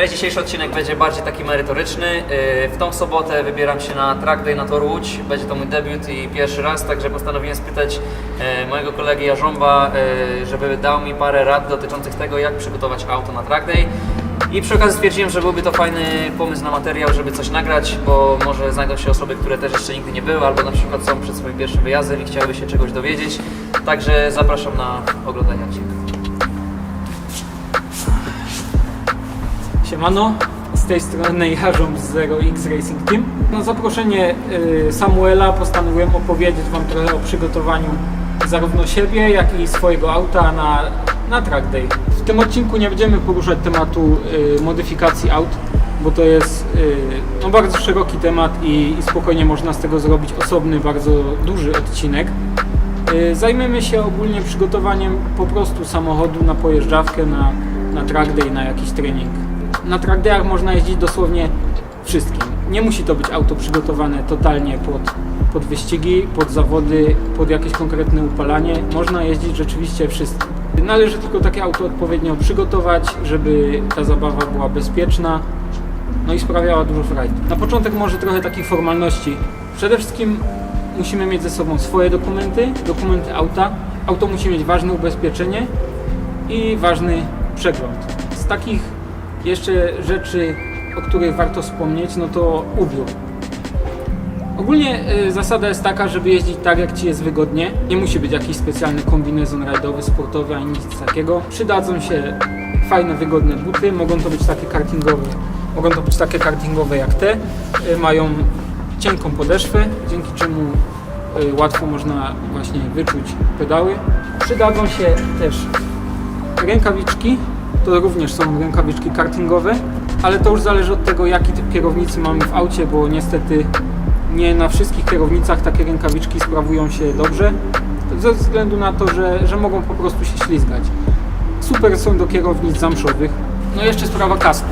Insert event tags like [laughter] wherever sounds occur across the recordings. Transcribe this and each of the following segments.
Cześć, dzisiejszy odcinek będzie bardziej taki merytoryczny. Yy, W tą sobotę wybieram się na track day na Tor Łódź. Będzie to mój debiut i pierwszy raz, także postanowiłem spytać yy, mojego kolegi Jarząba, yy, żeby dał mi parę rad dotyczących tego, jak przygotować auto na track day. I przy okazji stwierdziłem, że byłby to fajny pomysł na materiał, żeby coś nagrać, bo może znajdą się osoby, które też jeszcze nigdy nie były, albo na przykład są przed swoim pierwszym wyjazdem i chciałyby się czegoś dowiedzieć. Także zapraszam na oglądanie odcinka. Siemano, z tej strony Jarząb z Zero X Racing Team. Na zaproszenie y, Samuela postanowiłem opowiedzieć Wam trochę o przygotowaniu zarówno siebie, jak i swojego auta na, na track day. W tym odcinku nie będziemy poruszać tematu y, modyfikacji aut, bo to jest y, no, bardzo szeroki temat i, i spokojnie można z tego zrobić osobny, bardzo duży odcinek. Zajmiemy się ogólnie przygotowaniem po prostu samochodu na pojeżdżawkę, na, na track day, na jakiś trening. Na track dayach można jeździć dosłownie wszystkim. Nie musi to być auto przygotowane totalnie pod, pod wyścigi, pod zawody, pod jakieś konkretne upalanie. Można jeździć rzeczywiście wszystkim. Należy tylko takie auto odpowiednio przygotować, żeby ta zabawa była bezpieczna, no i sprawiała dużo frajdy. Na początek może trochę takich formalności. Przede wszystkim musimy mieć ze sobą swoje dokumenty, dokumenty auta. Auto musi mieć ważne ubezpieczenie i ważny przegląd. Z takich jeszcze rzeczy, o których warto wspomnieć, no to ubiór. Ogólnie y, zasada jest taka, żeby jeździć tak, jak Ci jest wygodnie. Nie musi być jakiś specjalny kombinezon rajdowy, sportowy, ani nic takiego. Przydadzą się fajne, wygodne buty. Mogą to być takie kartingowe. Mogą to być takie kartingowe jak te. Y, Mają cienką podeszwę, dzięki czemu y, łatwo można właśnie wyczuć pedały. Przydadzą się też rękawiczki. To również są rękawiczki kartingowe, ale to już zależy od tego, jaki typ kierownicy mamy w aucie, bo niestety nie na wszystkich kierownicach takie rękawiczki sprawują się dobrze, ze względu na to, że, że mogą po prostu się ślizgać. Super są do kierownic zamszowych. No jeszcze sprawa kasku.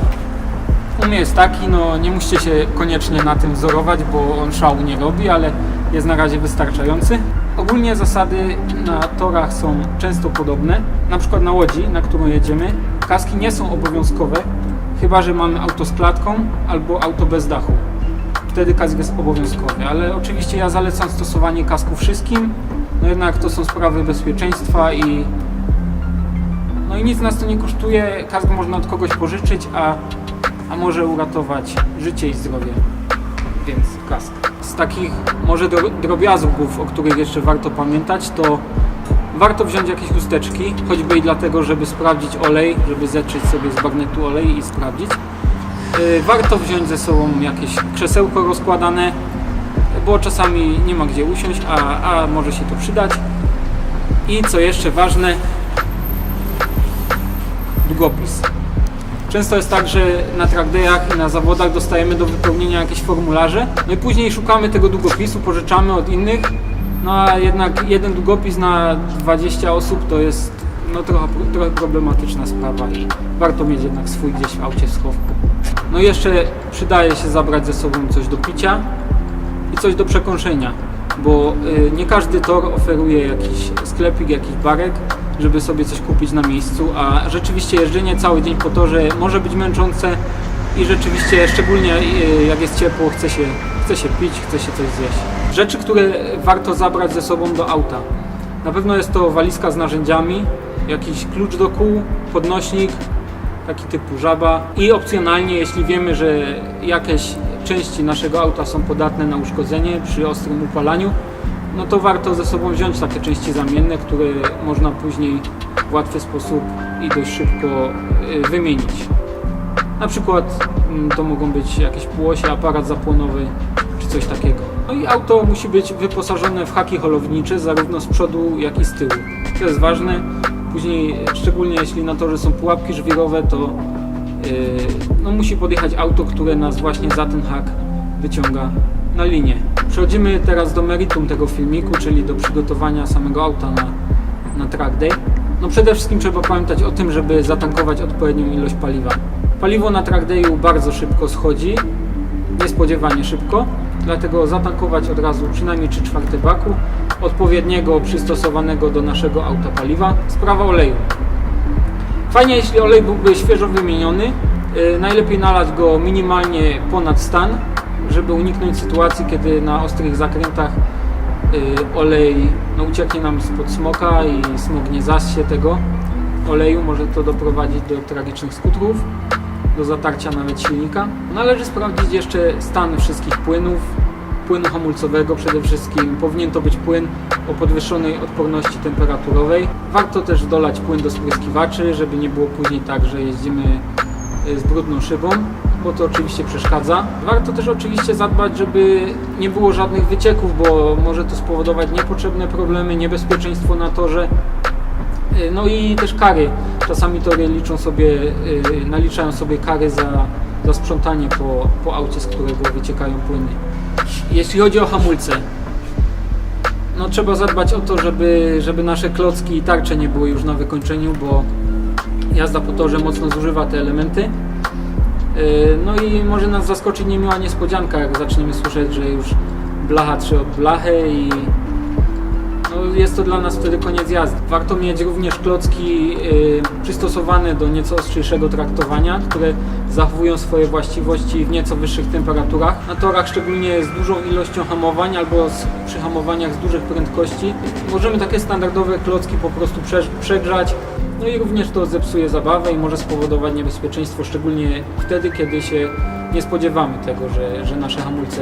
U mnie jest taki, no nie musicie się koniecznie na tym wzorować, bo on szału nie robi, ale jest na razie wystarczający. Ogólnie zasady na torach są często podobne. Na przykład na łodzi, na którą jedziemy, kaski nie są obowiązkowe, chyba że mamy auto z klatką albo auto bez dachu. Wtedy kask jest obowiązkowy, ale oczywiście ja zalecam stosowanie kasku wszystkim, no jednak to są sprawy bezpieczeństwa i no i nic nas to nie kosztuje, kask można od kogoś pożyczyć, a, a może uratować życie i zdrowie, więc kask. Z takich może dro- drobiazgów, o których jeszcze warto pamiętać, to warto wziąć jakieś chusteczki, choćby i dlatego, żeby sprawdzić olej, żeby zetrzeć sobie z bagnetu olej i sprawdzić. Yy, Warto wziąć ze sobą jakieś krzesełko rozkładane, bo czasami nie ma gdzie usiąść, a, a może się to przydać. I co jeszcze ważne, długopis. Często jest tak, że na trackdayach i na zawodach dostajemy do wypełnienia jakieś formularze, no i później szukamy tego długopisu, pożyczamy od innych, no a jednak jeden długopis na 20 osób to jest no, trochę, trochę problematyczna sprawa i warto mieć jednak swój gdzieś w aucie w schowku. No jeszcze przydaje się zabrać ze sobą coś do picia i coś do przekąszenia, bo y, nie każdy tor oferuje jakiś sklepik, jakiś barek, żeby sobie coś kupić na miejscu, a rzeczywiście jeżdżenie cały dzień po torze może być męczące i rzeczywiście, szczególnie y, jak jest ciepło, chce się, chce się pić, chce się coś zjeść. Rzeczy, które warto zabrać ze sobą do auta. Na pewno jest to walizka z narzędziami, jakiś klucz do kół, podnośnik, taki typu żaba i opcjonalnie, jeśli wiemy, że jakieś części naszego auta są podatne na uszkodzenie przy ostrym upalaniu, no to warto ze sobą wziąć takie części zamienne, które można później w łatwy sposób i dość szybko y, wymienić. Na przykład mm, to mogą być jakieś półosie, aparat zapłonowy czy coś takiego. No i auto musi być wyposażone w haki holownicze zarówno z przodu jak i z tyłu. To jest ważne. Później, szczególnie jeśli na torze są pułapki żwirowe, to yy, no, musi podjechać auto, które nas właśnie za ten hak wyciąga na linię. Przechodzimy teraz do meritum tego filmiku, czyli do przygotowania samego auta na, na track day. No przede wszystkim trzeba pamiętać o tym, żeby zatankować odpowiednią ilość paliwa. Paliwo na track dayu bardzo szybko schodzi, niespodziewanie szybko, dlatego zatankować od razu przynajmniej 3 czwarte baku, odpowiedniego przystosowanego do naszego auta paliwa. Sprawa oleju. Fajnie, jeśli olej byłby świeżo wymieniony, Y, Najlepiej nalać go minimalnie ponad stan, żeby uniknąć sytuacji, kiedy na ostrych zakrętach y, olej no, ucieknie nam spod smoka i smok nie zassie tego oleju. Może to doprowadzić do tragicznych skutków, do zatarcia nawet silnika. Należy sprawdzić jeszcze stan wszystkich płynów, płynu hamulcowego przede wszystkim. Powinien to być płyn o podwyższonej odporności temperaturowej. Warto też dolać płyn do spryskiwaczy, żeby nie było później tak, że jeździmy y, z brudną szybą, bo to oczywiście przeszkadza. Warto też oczywiście zadbać, żeby nie było żadnych wycieków, bo może to spowodować niepotrzebne problemy, niebezpieczeństwo na torze. Y, No i też kary. Czasami tory liczą sobie, y, naliczają sobie kary za, za sprzątanie po, po aucie, z którego wyciekają płyny. Jeśli chodzi o hamulce, no trzeba zadbać o to, żeby, żeby nasze klocki i tarcze nie były już na wykończeniu, bo jazda po torze mocno zużywa te elementy. Yy, No i może nas zaskoczyć niemiła niespodzianka, jak zaczniemy słyszeć, że już blacha trze od blachę i jest to dla nas wtedy koniec jazdy. Warto mieć również klocki yy, przystosowane do nieco ostrzejszego traktowania, które zachowują swoje właściwości w nieco wyższych temperaturach. Na torach, szczególnie z dużą ilością hamowań albo z, przy hamowaniach z dużych prędkości, możemy takie standardowe klocki po prostu prze, przegrzać. No i również to zepsuje zabawę i może spowodować niebezpieczeństwo, szczególnie wtedy, kiedy się nie spodziewamy tego, że, że nasze hamulce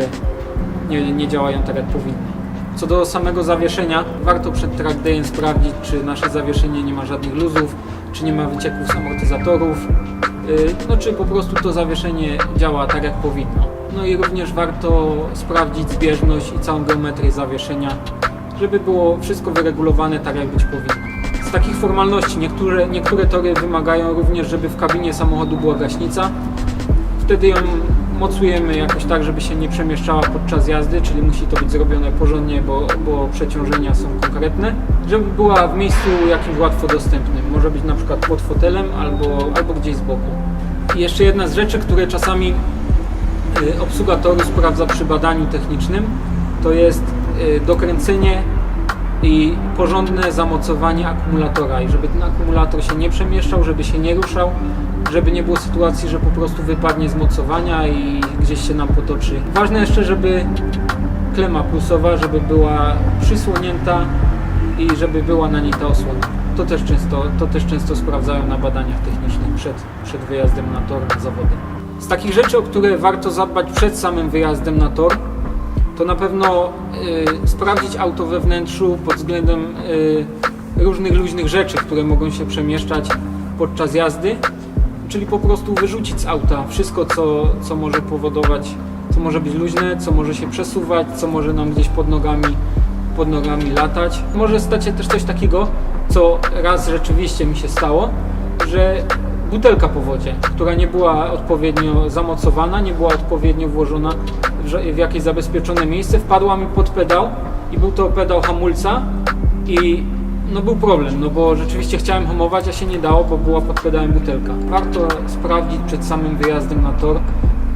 nie, nie działają tak jak powinny. Co do samego zawieszenia, warto przed track dayem sprawdzić, czy nasze zawieszenie nie ma żadnych luzów, czy nie ma wycieków z amortyzatorów, yy, no czy po prostu to zawieszenie działa tak jak powinno. No i również warto sprawdzić zbieżność i całą geometrię zawieszenia, żeby było wszystko wyregulowane tak jak być powinno. Z takich formalności niektóre, niektóre tory wymagają również, żeby w kabinie samochodu była gaśnica, wtedy ją mocujemy jakoś tak, żeby się nie przemieszczała podczas jazdy, czyli musi to być zrobione porządnie, bo, bo przeciążenia są konkretne, żeby była w miejscu jakimś łatwo dostępnym. Może być na przykład pod fotelem albo, albo gdzieś z boku. I jeszcze jedna z rzeczy, które czasami y, obsługa toru sprawdza przy badaniu technicznym, to jest y, dokręcenie i porządne zamocowanie akumulatora i żeby ten akumulator się nie przemieszczał, żeby się nie ruszał, żeby nie było sytuacji, że po prostu wypadnie z mocowania i gdzieś się nam potoczy. Ważne jeszcze, żeby klema plusowa, żeby była przysłonięta i żeby była na niej ta osłona. To też często, to też często sprawdzają na badaniach technicznych przed, przed wyjazdem na tor, zawody. Z takich rzeczy, o które warto zadbać przed samym wyjazdem na tor, to na pewno y, sprawdzić auto we wnętrzu pod względem y, różnych luźnych rzeczy, które mogą się przemieszczać podczas jazdy, czyli po prostu wyrzucić z auta wszystko, co, co może powodować, co może być luźne, co może się przesuwać, co może nam gdzieś pod nogami, pod nogami latać. Może stać się też coś takiego, co raz rzeczywiście mi się stało, że butelka po wodzie, która nie była odpowiednio zamocowana, nie była odpowiednio włożona w jakieś zabezpieczone miejsce, wpadła mi pod pedał i był to pedał hamulca i no był problem, no bo rzeczywiście chciałem hamować, a się nie dało, bo była pod pedałem butelka. Warto sprawdzić przed samym wyjazdem na tor,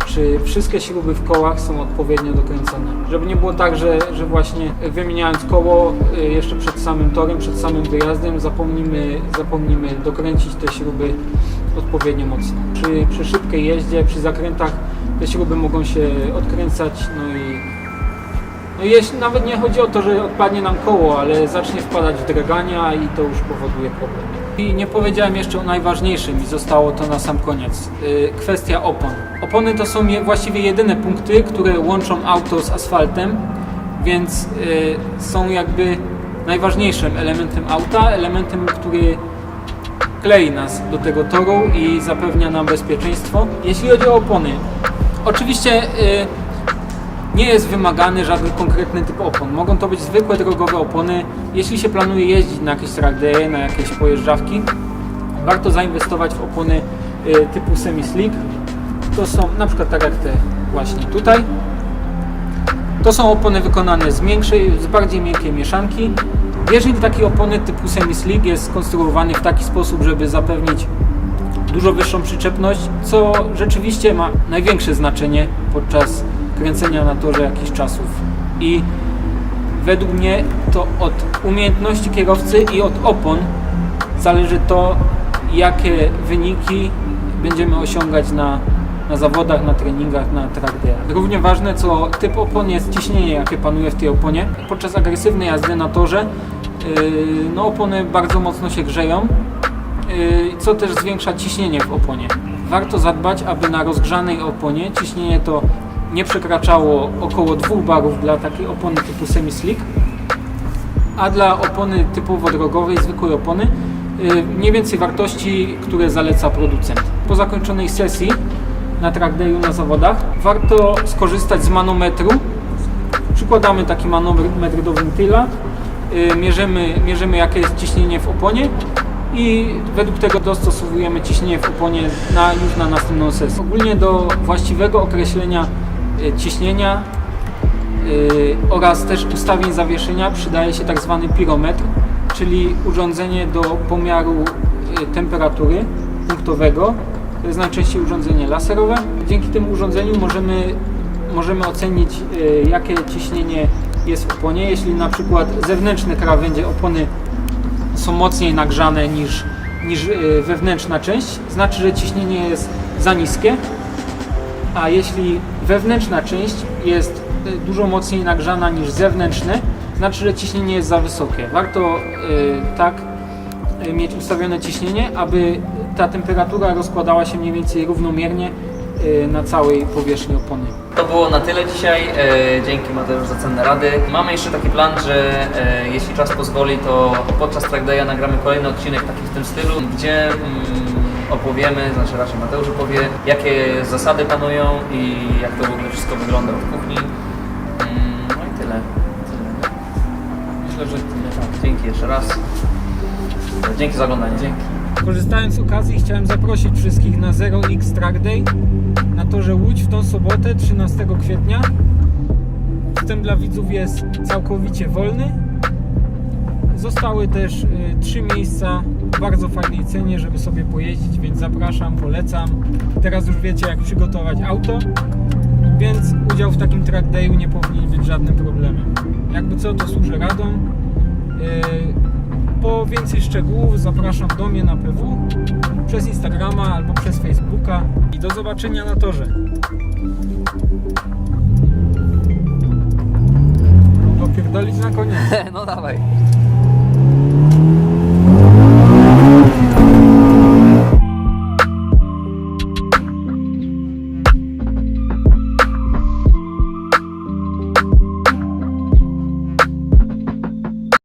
czy wszystkie śruby w kołach są odpowiednio dokręcone. Żeby nie było tak, że, że właśnie wymieniając koło y, jeszcze przed samym torem, przed samym wyjazdem zapomnimy, zapomnimy dokręcić te śruby odpowiednio mocno. Przy, przy szybkiej jeździe, przy zakrętach te śruby mogą się odkręcać, no i no nawet nie chodzi o to, że odpadnie nam koło, ale zacznie wpadać w drgania i to już powoduje problem. I nie powiedziałem jeszcze o najważniejszym i zostało to na sam koniec. Yy, kwestia opon. Opony to są właściwie jedyne punkty, które łączą auto z asfaltem, więc yy, są jakby najważniejszym elementem auta, elementem, który klei nas do tego toru i zapewnia nam bezpieczeństwo. Jeśli chodzi o opony, oczywiście yy, nie jest wymagany żaden konkretny typ opon. Mogą to być zwykłe drogowe opony. Jeśli się planuje jeździć na jakieś day, na jakieś pojeżdżawki, warto zainwestować w opony y, typu semi-slick. To są na przykład tak jak te właśnie tutaj. To są opony wykonane z, miększej, z bardziej miękkiej mieszanki. Bieżnik takiej opony typu semi-slick jest skonstruowany w taki sposób, żeby zapewnić dużo wyższą przyczepność, co rzeczywiście ma największe znaczenie podczas kręcenia na torze jakichś czasów. I według mnie to od umiejętności kierowcy i od opon zależy to, jakie wyniki będziemy osiągać na, na zawodach, na treningach, na track dayach. Równie ważne co typ opon jest ciśnienie, jakie panuje w tej oponie. Podczas agresywnej jazdy na torze yy, no opony bardzo mocno się grzeją, yy, co też zwiększa ciśnienie w oponie. Warto zadbać, aby na rozgrzanej oponie ciśnienie to nie przekraczało około 2 barów dla takiej opony typu semi-slick, a dla opony typowo drogowej, zwykłej opony, yy, mniej więcej wartości, które zaleca producent. Po zakończonej sesji na track dayu na zawodach warto skorzystać z manometru. Przykładamy taki manometr do wentyla, yy, mierzymy, mierzymy jakie jest ciśnienie w oponie i według tego dostosowujemy ciśnienie w oponie na, już na następną sesję. Ogólnie do właściwego określenia ciśnienia Yy, oraz też ustawień zawieszenia przydaje się tak zwany pirometr, czyli urządzenie do pomiaru yy, temperatury punktowego. To jest najczęściej urządzenie laserowe. Dzięki temu urządzeniu możemy, możemy ocenić jakie ciśnienie jest w oponie. Jeśli na przykład zewnętrzne krawędzie opony są mocniej nagrzane niż, niż wewnętrzna część, znaczy, że ciśnienie jest za niskie, a jeśli wewnętrzna część jest y, dużo mocniej nagrzana niż zewnętrzne, znaczy, że ciśnienie jest za wysokie. Warto y, tak y, mieć ustawione ciśnienie, aby ta temperatura rozkładała się mniej więcej równomiernie na całej powierzchni opony. To było na tyle dzisiaj. E, dzięki Mateusz za cenne rady. Mamy jeszcze taki plan, że e, jeśli czas pozwoli, to podczas track daya nagramy kolejny odcinek taki w tym stylu, gdzie mm, opowiemy, znaczy raczej Mateusz opowie, jakie zasady panują i jak to w ogóle wszystko wygląda w kuchni. Mm, no i tyle. tyle. Myślę, że tyle. Dzięki jeszcze raz. Dzięki za oglądanie. Dzięki. Korzystając z okazji chciałem zaprosić wszystkich na 0x Track Day na torze Łódź w tą sobotę 13 kwietnia. Wstęp dla widzów jest całkowicie wolny. Zostały też y, trzy miejsca bardzo fajnej cenie, żeby sobie pojeździć, więc zapraszam, polecam. Teraz już wiecie jak przygotować auto, więc udział w takim track dayu nie powinien być żadnym problemem. Jakby co, to służę radą. Y, po więcej szczegółów zapraszam do mnie na PW przez Instagrama albo przez Facebooka i do zobaczenia na torze. Popierdolić na koniec. [laughs] No dawaj.